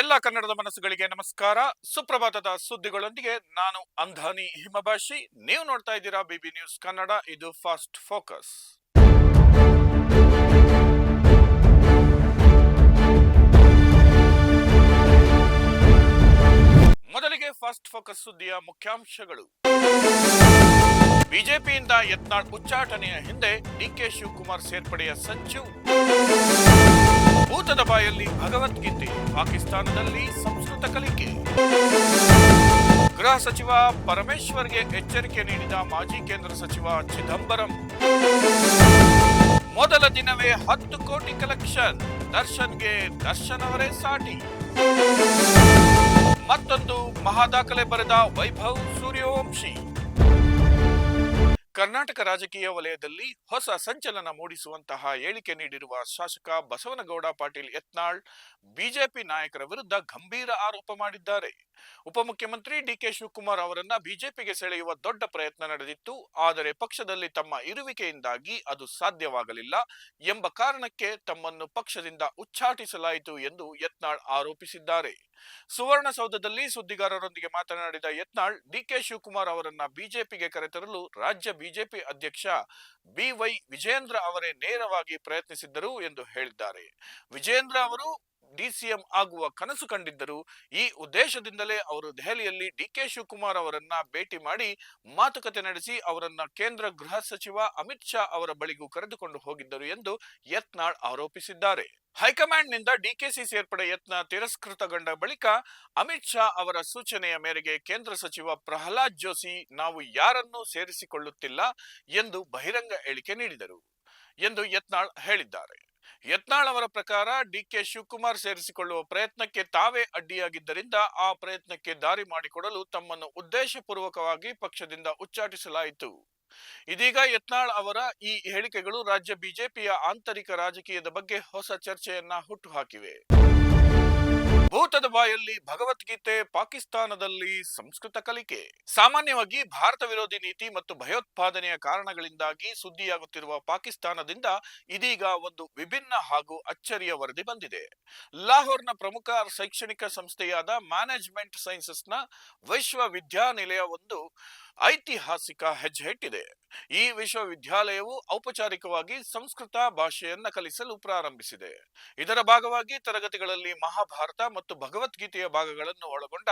ಎಲ್ಲ ಕನ್ನಡದ ಮನಸ್ಸುಗಳಿಗೆ ನಮಸ್ಕಾರ. ಸುಪ್ರಭಾತದ ಸುದ್ದಿಗಳೊಂದಿಗೆ ನಾನು ಅಂಧಾನಿ ಹಿಮಭಾಷಿ. ನೀವು ನೋಡ್ತಾ ಇದ್ದೀರಾ ಬಿಬಿ ನ್ಯೂಸ್ ಕನ್ನಡ. ಇದು ಫಾಸ್ಟ್ ಫೋಕಸ್. ಮೊದಲಿಗೆ ಫಾಸ್ಟ್ ಫೋಕಸ್ ಸುದ್ದಿಯ ಮುಖ್ಯಾಂಶಗಳು. ಬಿಜೆಪಿಯಿಂದ ಯತ್ನಾಳ್ ಉಚ್ಚಾಟನೆಯ ಹಿಂದೆ ಡಿಕೆ ಶಿವಕುಮಾರ್ ಸೇರ್ಪಡೆಯ ಸಂಚು. ಭೂತದ ಬಾಯಲ್ಲಿ ಭಗವದ್ಗೀತೆ ಪಾಕಿಸ್ತಾನದಲ್ಲಿ ಸಂಸ್ಕೃತ ಕಲಿಕೆ. ಗೃಹ ಸಚಿವ ಪರಮೇಶ್ವರ್ಗೆ ಎಚ್ಚರಿಕೆ ನೀಡಿದ ಮಾಜಿ ಕೇಂದ್ರ ಸಚಿವ ಚಿದಂಬರಂ. ಮೊದಲ ದಿನವೇ ಹತ್ತು ಕೋಟಿ ಕಲೆಕ್ಷನ್, ದರ್ಶನ್ಗೆ ದರ್ಶನ್ ಅವರೇ ಸಾಟಿ. ಮತ್ತೊಂದು ಮಹಾದಾಖಲೆ ಬರೆದ ವೈಭವ್ ಸೂರ್ಯವಂಶಿ. ಕರ್ನಾಟಕ ರಾಜಕೀಯ ವಲಯದಲ್ಲಿ ಹೊಸ ಸಂಚಲನ ಮೂಡಿಸುವಂತಹ ಹೇಳಿಕೆ ನೀಡಿರುವ ಶಾಸಕ ಬಸವನಗೌಡ ಪಾಟೀಲ್ ಯತ್ನಾಳ್, ಬಿಜೆಪಿ ನಾಯಕರ ವಿರುದ್ಧ ಗಂಭೀರ ಆರೋಪ ಮಾಡಿದ್ದಾರೆ. ಉಪಮುಖ್ಯಮಂತ್ರಿ ಡಿಕೆ ಶಿವಕುಮಾರ್ ಅವರನ್ನ ಬಿಜೆಪಿಗೆ ಸೆಳೆಯುವ ದೊಡ್ಡ ಪ್ರಯತ್ನ ನಡೆದಿತ್ತು. ಆದರೆ ಪಕ್ಷದಲ್ಲಿ ತಮ್ಮ ಇರುವಿಕೆಯಿಂದಾಗಿ ಅದು ಸಾಧ್ಯವಾಗಲಿಲ್ಲ ಎಂಬ ಕಾರಣಕ್ಕೆ ತಮ್ಮನ್ನು ಪಕ್ಷದಿಂದ ಉಚ್ಚಾಟಿಸಲಾಯಿತು ಎಂದು ಯತ್ನಾಳ್ ಆರೋಪಿಸಿದ್ದಾರೆ. ಸುವರ್ಣಸೌಧದಲ್ಲಿ ಸುದ್ದಿಗಾರರೊಂದಿಗೆ ಮಾತನಾಡಿದ ಯತ್ನಾಳ್, ಡಿಕೆ ಶಿವಕುಮಾರ್ ಅವರನ್ನ ಬಿಜೆಪಿಗೆ ಕರೆತರಲು ರಾಜ್ಯ ಬಿಜೆಪಿ ಅಧ್ಯಕ್ಷ ಬಿವೈ ವಿಜೇಂದ್ರ ಅವರೇ ನೇರವಾಗಿ ಪ್ರಯತ್ನಿಸಿದ್ದರು ಎಂದು ಹೇಳಿದ್ದಾರೆ. ವಿಜೇಂದ್ರ ಅವರು ಡಿಸಿಎಂ ಆಗುವ ಕನಸು ಕಂಡಿದ್ದರು. ಈ ಉದ್ದೇಶದಿಂದಲೇ ಅವರು ದೆಹಲಿಯಲ್ಲಿ ಡಿಕೆ ಶಿವಕುಮಾರ್ ಅವರನ್ನ ಭೇಟಿ ಮಾಡಿ ಮಾತುಕತೆ ನಡೆಸಿ ಅವರನ್ನ ಕೇಂದ್ರ ಗೃಹ ಸಚಿವ ಅಮಿತ್ ಶಾ ಅವರ ಬಳಿಗೂ ಕರೆದುಕೊಂಡು ಹೋಗಿದ್ದರು ಎಂದು ಯತ್ನಾಳ್ ಆರೋಪಿಸಿದ್ದಾರೆ. ಹೈಕಮಾಂಡ್ನಿಂದ ಡಿಕೆಸಿ ಸೇರ್ಪಡೆ ಯತ್ನ ತಿರಸ್ಕೃತಗೊಂಡ ಬಳಿಕ ಅಮಿತ್ ಶಾ ಅವರ ಸೂಚನೆಯ ಮೇರೆಗೆ ಕೇಂದ್ರ ಸಚಿವ ಪ್ರಹ್ಲಾದ್ ಜೋಶಿ, ನಾವು ಯಾರನ್ನೂ ಸೇರಿಸಿಕೊಳ್ಳುತ್ತಿಲ್ಲ ಎಂದು ಬಹಿರಂಗ ಹೇಳಿಕೆ ನೀಡಿದರು ಎಂದು ಯತ್ನಾಳ್ ಹೇಳಿದ್ದಾರೆ. ಯತ್ನಾಳ್ ಅವರ ಪ್ರಕಾರ ಡಿಕೆ ಶಿವಕುಮಾರ್ ಸೇರಿಸಿಕೊಳ್ಳುವ ಪ್ರಯತ್ನಕ್ಕೆ ತಾವೇ ಅಡ್ಡಿಯಾಗಿದ್ದರಿಂದ ಆ ಪ್ರಯತ್ನಕ್ಕೆ ದಾರಿ ಮಾಡಿಕೊಡಲು ತಮ್ಮನ್ನು ಉದ್ದೇಶಪೂರ್ವಕವಾಗಿ ಪಕ್ಷದಿಂದ ಉಚ್ಚಾಟಿಸಲಾಯಿತು. ಇದೀಗ ಯತ್ನಾಳ್ ಅವರ ಈ ಹೇಳಿಕೆಗಳು ರಾಜ್ಯ ಬಿಜೆಪಿಯ ಆಂತರಿಕ ರಾಜಕೀಯದ ಬಗ್ಗೆ ಹೊಸ ಚರ್ಚೆಯನ್ನ ಹುಟ್ಟುಹಾಕಿವೆ ಭೂತದ ಬಾಯಲ್ಲಿ ಭಗವದ್ಗೀತೆ, ಪಾಕಿಸ್ತಾನದಲ್ಲಿ ಸಂಸ್ಕೃತ ಕಲಿಕೆ. ಸಾಮಾನ್ಯವಾಗಿ ಭಾರತ ವಿರೋಧಿ ನೀತಿ ಮತ್ತು ಭಯೋತ್ಪಾದನೆಯ ಕಾರಣಗಳಿಂದಾಗಿ ಸುದ್ದಿಯಾಗುತ್ತಿರುವ ಪಾಕಿಸ್ತಾನದಿಂದ ಇದೀಗ ಒಂದು ವಿಭಿನ್ನ ಹಾಗೂ ಅಚ್ಚರಿಯ ವರದಿ ಬಂದಿದೆ. ಲಾಹೋರ್ನ ಪ್ರಮುಖ ಶೈಕ್ಷಣಿಕ ಸಂಸ್ಥೆಯಾದ ಮ್ಯಾನೇಜ್ಮೆಂಟ್ ಸೈನ್ಸಸ್ನ ವಿಶ್ವವಿದ್ಯಾನಿಲಯವೊಂದು ಐತಿಹಾಸಿಕ ಹೆಜ್ಜೆ ಇಟ್ಟಿದೆ ಈ ವಿಶ್ವವಿದ್ಯಾಲಯವು ಔಪಚಾರಿಕವಾಗಿ ಸಂಸ್ಕೃತ ಭಾಷೆಯನ್ನ ಕಲಿಸಲು ಪ್ರಾರಂಭಿಸಿದೆ. ಇದರ ಭಾಗವಾಗಿ ತರಗತಿಗಳಲ್ಲಿ ಮಹಾಭಾರತ ಮತ್ತು ಭಗವದ್ಗೀತೆಯ ಭಾಗಗಳನ್ನು ಒಳಗೊಂಡ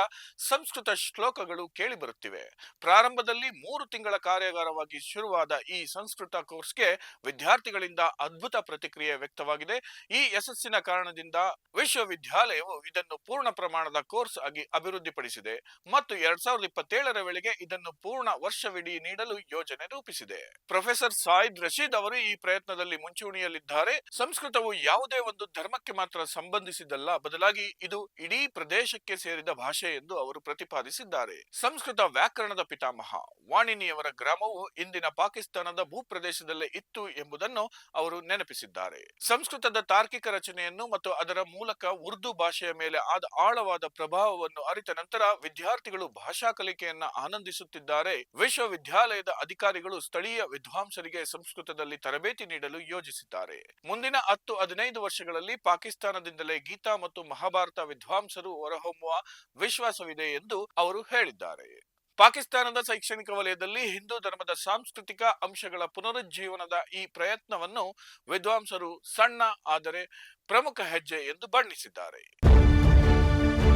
ಸಂಸ್ಕೃತ ಶ್ಲೋಕಗಳು ಕೇಳಿಬರುತ್ತಿವೆ. ಪ್ರಾರಂಭದಲ್ಲಿ ಮೂರು ತಿಂಗಳ ಕಾರ್ಯಾಗಾರವಾಗಿ ಶುರುವಾದ ಈ ಸಂಸ್ಕೃತ ಕೋರ್ಸ್ಗೆ ವಿದ್ಯಾರ್ಥಿಗಳಿಂದ ಅದ್ಭುತ ಪ್ರತಿಕ್ರಿಯೆ ವ್ಯಕ್ತವಾಗಿದೆ. ಈ ಯಶಸ್ಸಿನ ಕಾರಣದಿಂದ ವಿಶ್ವವಿದ್ಯಾಲಯವು ಇದನ್ನು ಪೂರ್ಣ ಪ್ರಮಾಣದ ಕೋರ್ಸ್ ಆಗಿ ಅಭಿವೃದ್ಧಿಪಡಿಸಿದೆ ಮತ್ತು ಎರಡ್ ಸಾವಿರದ ಇಪ್ಪತ್ತೇಳರ ವೇಳೆಗೆ ಇದನ್ನು ಪೂರ್ಣ ವರ್ಷವಿಡೀ ನೀಡಲು ಯೋಜನೆ ರೂಪಿಸಿದೆ. ಪ್ರೊಫೆಸರ್ ಸಾಯಿದ್ ರಶೀದ್ ಅವರು ಈ ಪ್ರಯತ್ನದಲ್ಲಿ ಮುಂಚೂಣಿಯಲ್ಲಿದ್ದಾರೆ. ಸಂಸ್ಕೃತವು ಯಾವುದೇ ಒಂದು ಧರ್ಮಕ್ಕೆ ಮಾತ್ರ ಸಂಬಂಧಿಸಿದಲ್ಲ ಬದಲಾಗಿ ಇದು ಇಡೀ ಪ್ರದೇಶಕ್ಕೆ ಸೇರಿದ ಭಾಷೆ ಎಂದು ಅವರು ಪ್ರತಿಪಾದಿಸಿದ್ದಾರೆ. ಸಂಸ್ಕೃತ ವ್ಯಾಕರಣದ ಪಿತಾಮಹ. ವಾಣಿನಿಯವರ ಗ್ರಾಮವು ಇಂದಿನ ಪಾಕಿಸ್ತಾನದ ಭೂಪ್ರದೇಶದಲ್ಲೇ ಇತ್ತು ಎಂಬುದನ್ನು ಅವರು ನೆನಪಿಸಿದ್ದಾರೆ. ಸಂಸ್ಕೃತದ ತಾರ್ಕಿಕ ರಚನೆಯನ್ನು ಮತ್ತು ಅದರ ಮೂಲಕ ಉರ್ದು ಭಾಷೆಯ ಮೇಲೆ ಆದ ಆಳವಾದ ಪ್ರಭಾವವನ್ನು ಅರಿತ ನಂತರ ವಿದ್ಯಾರ್ಥಿಗಳು ಭಾಷಾ ಕಲಿಕೆಯನ್ನ ಆನಂದಿಸುತ್ತಿದ್ದಾರೆ. ವಿಶ್ವವಿದ್ಯಾಲಯದ ಅಧಿಕಾರಿಗಳು ಸ್ಥಳೀಯ ವಿದ್ವಾಂಸರಿಗೆ ಸಂಸ್ಕೃತದಲ್ಲಿ ತರಬೇತಿ ನೀಡಲು ಯೋಜಿಸಿದ್ದಾರೆ. ಮುಂದಿನ ಹತ್ತು ಹದಿನೈದು ವರ್ಷಗಳಲ್ಲಿ ಪಾಕಿಸ್ತಾನದಿಂದಲೇ ಗೀತಾ ಮತ್ತು ಮಹಾಭಾರತ ವಿದ್ವಾಂಸರು ಹೊರಹೊಮ್ಮುವ ವಿಶ್ವಾಸವಿದೆ ಎಂದು ಅವರು ಹೇಳಿದ್ದಾರೆ. ಪಾಕಿಸ್ತಾನದ ಶೈಕ್ಷಣಿಕ ವಲಯದಲ್ಲಿ ಹಿಂದೂ ಧರ್ಮದ ಸಾಂಸ್ಕೃತಿಕ ಅಂಶಗಳ ಪುನರುಜ್ಜೀವನದ ಈ ಪ್ರಯತ್ನವನ್ನು ವಿದ್ವಾಂಸರು ಸಣ್ಣ ಆದರೆ ಪ್ರಮುಖ ಹೆಜ್ಜೆ ಎಂದು ಬಣ್ಣಿಸಿದ್ದಾರೆ.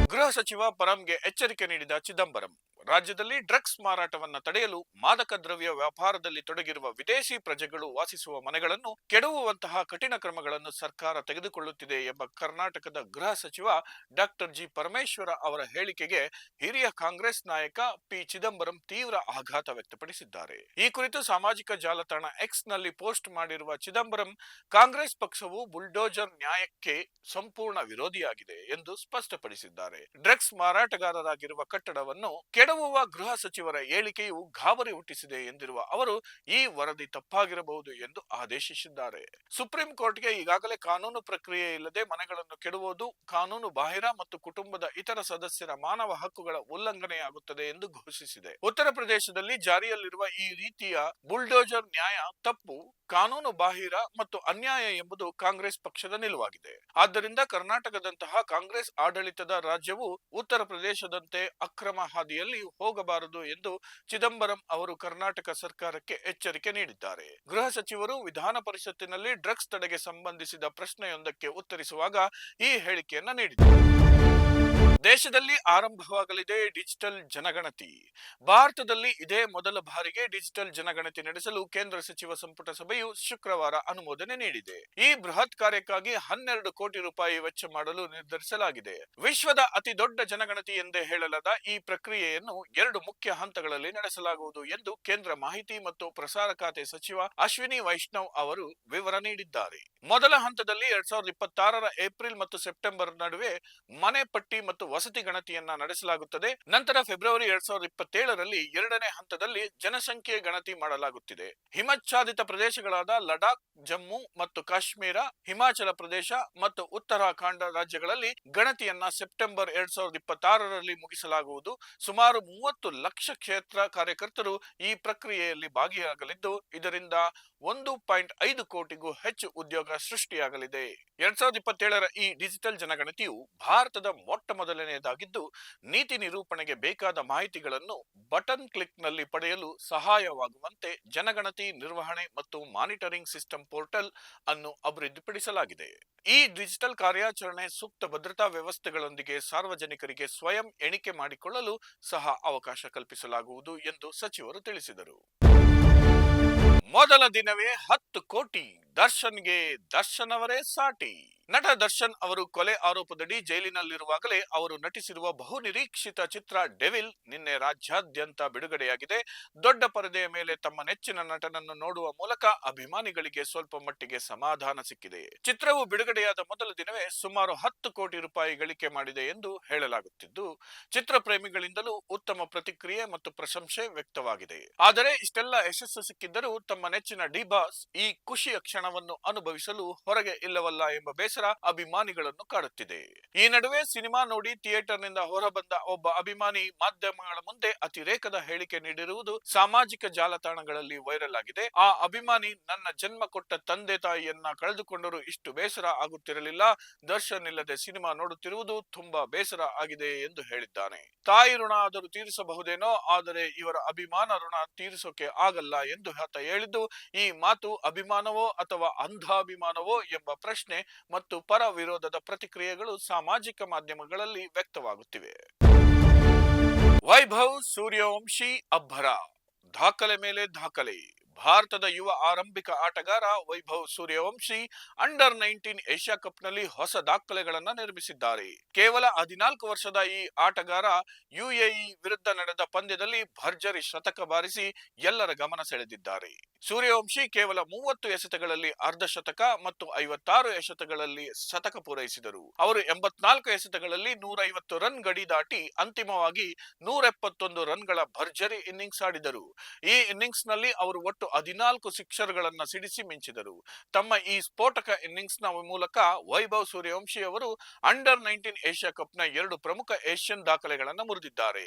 ಗೃಹ ಸಚಿವ ಪರಂಗೆ ಎಚ್ಚರಿಕೆ ನೀಡಿದ ಚಿದಂಬರಂ ರಾಜ್ಯದಲ್ಲಿ ಡ್ರಗ್ಸ್ ಮಾರಾಟವನ್ನು ತಡೆಯಲು ಮಾದಕ ದ್ರವ್ಯ ವ್ಯಾಪಾರದಲ್ಲಿ ತೊಡಗಿರುವ ವಿದೇಶಿ ಪ್ರಜೆಗಳು ವಾಸಿಸುವ ಮನೆಗಳನ್ನು ಕೆಡವುವಂತಹ ಕಠಿಣ ಕ್ರಮಗಳನ್ನು ಸರ್ಕಾರ ತೆಗೆದುಕೊಳ್ಳುತ್ತಿದೆ ಎಂಬ ಕರ್ನಾಟಕದ ಗೃಹ ಸಚಿವ ಡಾಕ್ಟರ್ ಜಿ ಪರಮೇಶ್ವರ ಅವರ ಹೇಳಿಕೆಗೆ ಹಿರಿಯ ಕಾಂಗ್ರೆಸ್ ನಾಯಕ ಪಿ ಚಿದಂಬರಂ ತೀವ್ರ ಆಘಾತ ವ್ಯಕ್ತಪಡಿಸಿದ್ದಾರೆ. ಈ ಕುರಿತು ಸಾಮಾಜಿಕ ಜಾಲತಾಣ ಎಕ್ಸ್ನಲ್ಲಿ ಪೋಸ್ಟ್ ಮಾಡಿರುವ ಚಿದಂಬರಂ, ಕಾಂಗ್ರೆಸ್ ಪಕ್ಷವು ಬುಲ್ಡೋಜರ್ ನ್ಯಾಯಕ್ಕೆ ಸಂಪೂರ್ಣ ವಿರೋಧಿಯಾಗಿದೆ ಎಂದು ಸ್ಪಷ್ಟಪಡಿಸಿದ್ದಾರೆ. ಡ್ರಗ್ಸ್ ಮಾರಾಟಗಾರರಾಗಿರುವ ಕಟ್ಟಡವನ್ನು ಕೆಡವು ಹೊರಹೊಮ್ಮುವ ಗೃಹ ಸಚಿವರ ಹೇಳಿಕೆಯು ಗಾಬರಿ ಹುಟ್ಟಿಸಿದೆ ಎಂದಿರುವ ಅವರು, ಈ ವರದಿ ತಪ್ಪಾಗಿರಬಹುದು ಎಂದು ಆದೇಶಿಸಿದ್ದಾರೆ. ಸುಪ್ರೀಂ ಕೋರ್ಟ್ಗೆ ಈಗಾಗಲೇ ಕಾನೂನು ಪ್ರಕ್ರಿಯೆ ಇಲ್ಲದೆ ಮನೆಗಳನ್ನು ಕೆಡುವುದು, ಕಾನೂನು ಬಾಹಿರ ಮತ್ತು ಕುಟುಂಬದ ಇತರ ಸದಸ್ಯರ ಮಾನವ ಹಕ್ಕುಗಳ ಉಲ್ಲಂಘನೆಯಾಗುತ್ತದೆ ಎಂದು ಘೋಷಿಸಿದೆ. ಉತ್ತರ ಪ್ರದೇಶದಲ್ಲಿ ಜಾರಿಯಲ್ಲಿರುವ ಈ ರೀತಿಯ ಬುಲ್ಡೋಜರ್ ನ್ಯಾಯ ತಪ್ಪು, ಕಾನೂನು ಬಾಹಿರ ಮತ್ತು ಅನ್ಯಾಯ ಎಂಬುದು ಕಾಂಗ್ರೆಸ್ ಪಕ್ಷದ ನಿಲುವಾಗಿದೆ. ಆದ್ದರಿಂದ ಕರ್ನಾಟಕದಂತಹ ಕಾಂಗ್ರೆಸ್ ಆಡಳಿತದ ರಾಜ್ಯವು ಉತ್ತರ ಪ್ರದೇಶದಂತೆ ಅಕ್ರಮ ಹಾದಿಯಲ್ಲಿ ಹೋಗಬಾರದು ಎಂದು ಚಿದಂಬರಂ ಅವರು ಕರ್ನಾಟಕ ಸರ್ಕಾರಕ್ಕೆ ಎಚ್ಚರಿಕೆ ನೀಡಿದ್ದಾರೆ. ಗೃಹ ಸಚಿವರು ವಿಧಾನ ಪರಿಷತ್ತಿನಲ್ಲಿ ಡ್ರಗ್ಸ್ ತಡೆಗೆ ಸಂಬಂಧಿಸಿದ ಪ್ರಶ್ನೆಯೊಂದಕ್ಕೆ ಉತ್ತರಿಸುವಾಗ ಈ ಹೇಳಿಕೆಯನ್ನ ನೀಡಿದರು ದೇಶದಲ್ಲಿ ಆರಂಭವಾಗಲಿದೆ ಡಿಜಿಟಲ್ ಜನಗಣತಿ. ಭಾರತದಲ್ಲಿ ಇದೇ ಮೊದಲ ಬಾರಿಗೆ ಡಿಜಿಟಲ್ ಜನಗಣತಿ ನಡೆಸಲು ಕೇಂದ್ರ ಸಚಿವ ಸಂಪುಟ ಸಭೆಯು ಶುಕ್ರವಾರ ಅನುಮೋದನೆ ನೀಡಿದೆ. ಈ ಬೃಹತ್ ಕಾರ್ಯಕ್ಕಾಗಿ ಹನ್ನೆರಡು ಕೋಟಿ ರೂಪಾಯಿ ವೆಚ್ಚ ಮಾಡಲು ನಿರ್ಧರಿಸಲಾಗಿದೆ. ವಿಶ್ವದ ಅತಿ ದೊಡ್ಡ ಜನಗಣತಿ ಎಂದೇ ಹೇಳಲಾದ ಈ ಪ್ರಕ್ರಿಯೆಯನ್ನು ಎರಡು ಮುಖ್ಯ ಹಂತಗಳಲ್ಲಿ ನಡೆಸಲಾಗುವುದು ಎಂದು ಕೇಂದ್ರ ಮಾಹಿತಿ ಮತ್ತು ಪ್ರಸಾರ ಖಾತೆ ಸಚಿವ ಅಶ್ವಿನಿ ವೈಷ್ಣವ್ ಅವರು ವಿವರ ನೀಡಿದ್ದಾರೆ. ಮೊದಲ ಹಂತದಲ್ಲಿ ಎರಡ್ ಸಾವಿರದ ಇಪ್ಪತ್ತಾರರ ಏಪ್ರಿಲ್ ಮತ್ತು ಸೆಪ್ಟೆಂಬರ್ ನಡುವೆ ಮನೆ ಪಟ್ಟಿ ಮತ್ತು ವಸತಿ ಗಣತಿಯನ್ನ ನಡೆಸಲಾಗುತ್ತದೆ. ನಂತರ ಫೆಬ್ರವರಿ ಎರಡ್ ಸಾವಿರದ ಇಪ್ಪತ್ತೇಳರಲ್ಲಿ ಎರಡನೇ ಹಂತದಲ್ಲಿ ಜನಸಂಖ್ಯೆ ಗಣತಿ ಮಾಡಲಾಗುತ್ತಿದೆ. ಹಿಮಚ್ಛಾದಿತ ಪ್ರದೇಶಗಳಾದ ಲಡಾಖ್, ಜಮ್ಮು ಮತ್ತು ಕಾಶ್ಮೀರ, ಹಿಮಾಚಲ ಪ್ರದೇಶ ಮತ್ತು ಉತ್ತರಾಖಂಡ ರಾಜ್ಯಗಳಲ್ಲಿ ಗಣತಿಯನ್ನ ಸೆಪ್ಟೆಂಬರ್ ಎರಡ್ ಸಾವಿರದ ಇಪ್ಪತ್ತಾರರಲ್ಲಿ ಮುಗಿಸಲಾಗುವುದು. ಸುಮಾರು ಮೂವತ್ತು ಲಕ್ಷ ಕ್ಷೇತ್ರ ಕಾರ್ಯಕರ್ತರು ಈ ಪ್ರಕ್ರಿಯೆಯಲ್ಲಿ ಭಾಗಿಯಾಗಲಿದ್ದು, ಇದರಿಂದ ಒಂದು ಪಾಯಿಂಟ್ ಐದು ಕೋಟಿಗೂ ಹೆಚ್ಚು ಉದ್ಯೋಗ ಸೃಷ್ಟಿಯಾಗಲಿದೆ. ಎರಡ್ ಸಾವಿರದ ಇಪ್ಪತ್ತೇಳರ ಈ ಡಿಜಿಟಲ್ ಜನಗಣತಿಯು ಭಾರತದ ಮೊಟ್ಟ ಮೊದಲನೆಯದಾಗಿದ್ದು, ನೀತಿ ನಿರೂಪಣೆಗೆ ಬೇಕಾದ ಮಾಹಿತಿಗಳನ್ನು ಬಟನ್ ಕ್ಲಿಕ್ನಲ್ಲಿ ಪಡೆಯಲು ಸಹಾಯವಾಗುವಂತೆ ಜನಗಣತಿ ನಿರ್ವಹಣೆ ಮತ್ತು ಮಾನಿಟರಿಂಗ್ ಸಿಸ್ಟಮ್ ಪೋರ್ಟಲ್ ಅನ್ನು ಅಭಿವೃದ್ಧಿಪಡಿಸಲಾಗಿದೆ. ಈ ಡಿಜಿಟಲ್ ಕಾರ್ಯಾಚರಣೆ ಸೂಕ್ತ ಭದ್ರತಾ ವ್ಯವಸ್ಥೆಗಳೊಂದಿಗೆ ಸಾರ್ವಜನಿಕರಿಗೆ ಸ್ವಯಂ ಎಣಿಕೆ ಮಾಡಿಕೊಳ್ಳಲು ಸಹ ಅವಕಾಶ ಕಲ್ಪಿಸಲಾಗುವುದು ಎಂದು ಸಚಿವರು ತಿಳಿಸಿದರು. ಮೊದಲ ದಿನವೇ ಹತ್ತು ಕೋಟಿ, ದರ್ಶನ್ಗೆ ದರ್ಶನ್ ಅವರೇ ಸಾಟಿ. ನಟ ದರ್ಶನ್ ಅವರು ಕೊಲೆ ಆರೋಪದಡಿ ಜೈಲಿನಲ್ಲಿರುವಾಗಲೇ ಅವರು ನಟಿಸಿರುವ ಬಹುನಿರೀಕ್ಷಿತ ಚಿತ್ರ ಡೆವಿಲ್ ನಿನ್ನೆ ರಾಜ್ಯಾದ್ಯಂತ ಬಿಡುಗಡೆಯಾಗಿದೆ. ದೊಡ್ಡ ಪರದೆಯ ಮೇಲೆ ತಮ್ಮ ನೆಚ್ಚಿನ ನಟನನ್ನು ನೋಡುವ ಮೂಲಕ ಅಭಿಮಾನಿಗಳಿಗೆ ಸ್ವಲ್ಪ ಮಟ್ಟಿಗೆ ಸಮಾಧಾನ ಸಿಕ್ಕಿದೆ. ಚಿತ್ರವು ಬಿಡುಗಡೆಯಾದ ಮೊದಲ ದಿನವೇ ಸುಮಾರು ಹತ್ತು ಕೋಟಿ ರೂಪಾಯಿ ಗಳಿಕೆ ಮಾಡಿದೆ ಎಂದು ಹೇಳಲಾಗುತ್ತಿದ್ದು, ಚಿತ್ರ ಪ್ರೇಮಿಗಳಿಂದಲೂ ಉತ್ತಮ ಪ್ರತಿಕ್ರಿಯೆ ಮತ್ತು ಪ್ರಶಂಸೆ ವ್ಯಕ್ತವಾಗಿದೆ. ಆದರೆ ಇಷ್ಟೆಲ್ಲ ಯಶಸ್ಸು ಸಿಕ್ಕಿದ್ದರೂ ತಮ್ಮ ನೆಚ್ಚಿನ ಡಿ ಬಾಸ್ ಈ ಖುಷಿಯ ಕ್ಷಣವನ್ನು ಅನುಭವಿಸಲು ಹೊರಗೆ ಇಲ್ಲವಲ್ಲ ಎಂಬ ಬೇಸರ ಅಭಿಮಾನಿಗಳನ್ನು ಕಾಡುತ್ತಿದೆ. ಈ ನಡುವೆ ಸಿನಿಮಾ ನೋಡಿ ಥಿಯೇಟರ್ನಿಂದ ಹೊರಬಂದ ಒಬ್ಬ ಅಭಿಮಾನಿ ಮಾಧ್ಯಮಗಳ ಮುಂದೆ ಅತಿರೇಕದ ಹೇಳಿಕೆ ನೀಡಿರುವುದು ಸಾಮಾಜಿಕ ಜಾಲತಾಣಗಳಲ್ಲಿ ವೈರಲ್ ಆಗಿದೆ. ಆ ಅಭಿಮಾನಿ ನನ್ನ ಜನ್ಮ ಕೊಟ್ಟ ತಂದೆ ತಾಯಿಯನ್ನ ಕಳೆದುಕೊಂಡರೂ ಇಷ್ಟು ಬೇಸರ ಆಗುತ್ತಿರಲಿಲ್ಲ. ದರ್ಶನ್ ಇಲ್ಲದೆ ಸಿನಿಮಾ ನೋಡುತ್ತಿರುವುದು ತುಂಬಾ ಬೇಸರ ಆಗಿದೆ ಎಂದು ಹೇಳಿದ್ದಾನೆ. ತಾಯಿ ಋಣ ಆದರೂ ತೀರಿಸಬಹುದೇನೋ, ಆದರೆ ಇವರ ಅಭಿಮಾನ ಋಣ ತೀರಿಸೋಕೆ ಆಗಲ್ಲ ಎಂದು ಆತ ಹೇಳಿದ್ದು, ಈ ಮಾತು ಅಭಿಮಾನವೋ ಅಥವಾ ಅಂಧಾಭಿಮಾನವೋ ಎಂಬ ಪ್ರಶ್ನೆ ಮತ್ತು ಪರ ವಿರೋಧದ ಪ್ರತಿಕ್ರಿಯೆಗಳು ಸಾಮಾಜಿಕ ಮಾಧ್ಯಮಗಳಲ್ಲಿ ವ್ಯಕ್ತವಾಗುತ್ತಿವೆ. ವೈಭವ್ ಸೂರ್ಯವಂಶಿ ಅಬ್ಬರ, ದಾಖಲೆ ಮೇಲೆ ದಾಖಲೆ. ಭಾರತದ ಯುವ ಆರಂಭಿಕ ಆಟಗಾರ Vaibhav Suryavanshi under nineteen Asia ಕಪ್ನಲ್ಲಿ ಹೊಸ ದಾಖಲೆಗಳನ್ನು ನಿರ್ಮಿಸಿದ್ದಾರೆ. ಕೇವಲ ಹದಿನಾಲ್ಕು ವರ್ಷದ ಈ ಆಟಗಾರ ಯುಎಇ ವಿರುದ್ಧ ನಡೆದ ಪಂದ್ಯದಲ್ಲಿ ಭರ್ಜರಿ ಶತಕ ಬಾರಿಸಿ ಎಲ್ಲರ ಗಮನ ಸೆಳೆದಿದ್ದಾರೆ. ಸೂರ್ಯವಂಶಿ ಕೇವಲ ಮೂವತ್ತು ಎಸೆತಗಳಲ್ಲಿ ಅರ್ಧ ಶತಕ ಮತ್ತು ಐವತ್ತಾರು ಎಸೆತಗಳಲ್ಲಿ ಶತಕ ಪೂರೈಸಿದರು. ಅವರು ಎಂಬತ್ನಾಲ್ಕು ಎಸೆತಗಳಲ್ಲಿ ನೂರೈವತ್ತು ರನ್ ಗಡಿ ದಾಟಿ ಅಂತಿಮವಾಗಿ ನೂರ ಎಪ್ಪತ್ತೊಂದು ರನ್ಗಳ ಭರ್ಜರಿ ಇನ್ನಿಂಗ್ಸ್ ಆಡಿದರು. ಈ ಇನ್ನಿಂಗ್ಸ್ನಲ್ಲಿ ಅವರು ಒಟ್ಟು ಹದಿನಾಲ್ಕು ಸಿಕ್ಸರ್ಗಳನ್ನು ಸಿಡಿಸಿ ಮಿಂಚಿದರು. ತಮ್ಮ ಈ ಸ್ಫೋಟಕ ಇನ್ನಿಂಗ್ಸ್ನ ಮೂಲಕ ವೈಭವ್ ಸೂರ್ಯವಂಶಿ ಅವರು ಅಂಡರ್ ನೈನ್ಟೀನ್ ಏಷ್ಯಾ ಕಪ್ನ ಎರಡು ಪ್ರಮುಖ ಏಷ್ಯನ್ ದಾಖಲೆಗಳನ್ನು ಮುರಿದಿದ್ದಾರೆ.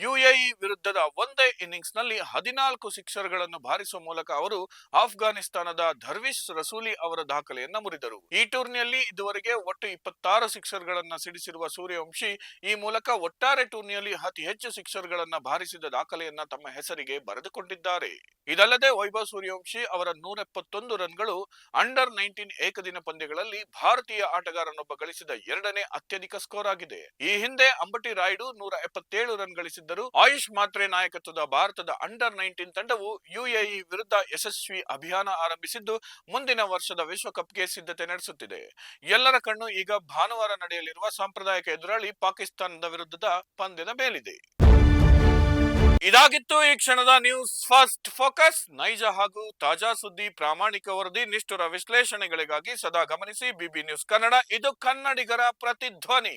ಯುಎಇ ವಿರುದ್ಧದ ಒಂದೇ ಇನ್ನಿಂಗ್ಸ್ನಲ್ಲಿ ಹದಿನಾಲ್ಕು ಸಿಕ್ಸರ್ಗಳನ್ನು ಬಾರಿಸುವ ಮೂಲಕ ಅವರು ಆಫ್ಘಾನಿಸ್ತಾನದ ಧರ್ವಿಶ್ ರಸೂಲಿ ಅವರ ದಾಖಲೆಯನ್ನ ಮುರಿದರು. ಈ ಟೂರ್ನಿಯಲ್ಲಿ ಇದುವರೆಗೆ ಒಟ್ಟು ಇಪ್ಪತ್ತಾರು ಸಿಕ್ಸರ್ ಗಳನ್ನ ಸಿಡಿಸಿರುವ ಸೂರ್ಯವಂಶಿ ಈ ಮೂಲಕ ಒಟ್ಟಾರೆ ಟೂರ್ನಿಯಲ್ಲಿ ಅತಿ ಹೆಚ್ಚು ಸಿಕ್ಸರ್ ಗಳನ್ನ ಬಾರಿಸಿದ ದಾಖಲೆಯನ್ನ ತಮ್ಮ ಹೆಸರಿಗೆ ಬರೆದುಕೊಂಡಿದ್ದಾರೆ. ಇದಲ್ಲದೆ ವೈಭವ್ ಸೂರ್ಯವಂಶಿ ಅವರ ನೂರ ಎಪ್ಪತ್ತೊಂದು ರನ್ಗಳು ಅಂಡರ್ ನೈನ್ಟೀನ್ ಏಕದಿನ ಪಂದ್ಯಗಳಲ್ಲಿ ಭಾರತೀಯ ಆಟಗಾರನೊಬ್ಬ ಗಳಿಸಿದ ಎರಡನೇ ಅತ್ಯಧಿಕ ಸ್ಕೋರ್ ಆಗಿದೆ. ಈ ಹಿಂದೆ ಅಂಬಟಿ ರಾಯ್ಡು ನೂರ ಎಪ್ಪತ್ತೇಳು ರನ್ ಗಳಿಸಿದ್ದರು. ಆಯುಷ್ ಮಾತ್ರೆ ನಾಯಕತ್ವದ ಭಾರತದ ಅಂಡರ್ ನೈನ್ಟೀನ್ ತಂಡವು ಯುಎಇ ವಿರುದ್ಧ ಯಶಸ್ವಿ ಅಭಿಯಾನ ಆರಂಭಿಸಿದ್ದು ಮುಂದಿನ ವರ್ಷದ ವಿಶ್ವಕಪ್ಗೆ ಸಿದ್ಧತೆ ನಡೆಸುತ್ತಿದೆ. ಎಲ್ಲರ ಕಣ್ಣು ಈಗ ಭಾನುವಾರ ನಡೆಯಲಿರುವ ಸಾಂಪ್ರದಾಯಿಕ ಎದುರಾಳಿ ಪಾಕಿಸ್ತಾನದ ವಿರುದ್ಧದ ಪಂದ್ಯದ ಮೇಲಿದೆ. ಇದಾಗಿತ್ತು ಈ ಕ್ಷಣದ ನ್ಯೂಸ್ ಫಸ್ಟ್ ಫೋಕಸ್. ನೈಜ ಹಾಗೂ ತಾಜಾ ಸುದ್ದಿ, ಪ್ರಾಮಾಣಿಕ ವರದಿ, ನಿಷ್ಠುರ ವಿಶ್ಲೇಷಣೆಗಳಿಗಾಗಿ ಸದಾ ಗಮನಿಸಿ ಬಿಬಿ ನ್ಯೂಸ್ ಕನ್ನಡ, ಇದು ಕನ್ನಡಿಗರ ಪ್ರತಿಧ್ವನಿ.